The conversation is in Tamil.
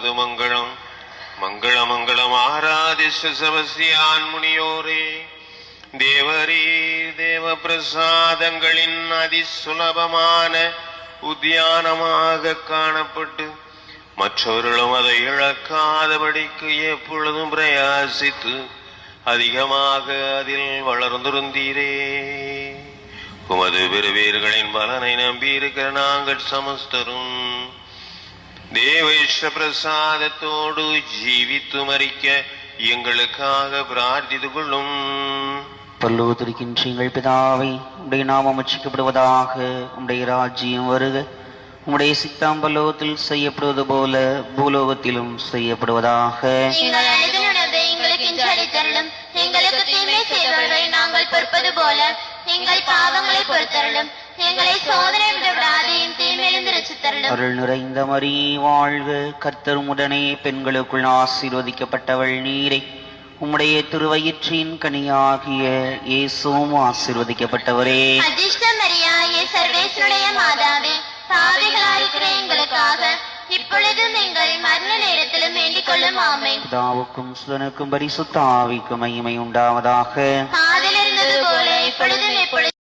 உமது மங்களம் மங்கள மங்களம் ஆராதிஷ சபசியான் முனியோரே. தேவரே தேவ பிரசாதங்களின் அதிசுலபமான உத்தியானமாக காணப்பட்டு மற்றவர்களும் அதை இழக்காதபடிக்கு எப்பொழுதும் பிரயாசித்து அதிகமாக அதில் வளர்ந்திருந்தீரே. உமது பெருவீர்களின் பலனை நம்பியிருக்கிற நாங்கள் சமஸ்தரும். ஜீவித்து மறிக்க எங்களுக்காக பிரார்த்தித்து கொள்ளும். பல்லோத்திருக்கின்ற எங்கள் பிதாவை உடைய நாமம் அச்சிக்கப்படுவதாக உடைய ராஜ்யம் வருக. உம்முடைய சித்தாம் பல்லோகத்தில் செய்யப்படுவது போல பூலோகத்திலும் செய்யப்படுவதாக. எங்களுக்கு தீமை செய்தவர்களை நாங்கள் பொறுப்பது போல எங்கள் பாவங்களை பொறுத்தருளும். அருள் நிறைந்த மரி வாழ்க. கர்த்தர் உடனே பெண்களுக்குள் ஆசீர்வதிக்கப்பட்டவள் நீரை. உம்முடைய திருவயிற்றின் கனியாகிய இயேசுவும் ஆசீர்வதிக்கப்பட்டவரே. அதிர்ஷ்ட மரியாயே சர்வேசனுடைய மாதாவே பாவிகளாயிருக்கிற எங்களுக்காக இப்பொழுதும் எங்கள் மரண நேரத்திலும் வேண்டிக் கொள்ளும் ஆமென். பிதாவுக்கும் சுதனுக்கும் பரிசுத்த ஆவிக்கும் மகிமை உண்டாவதாக.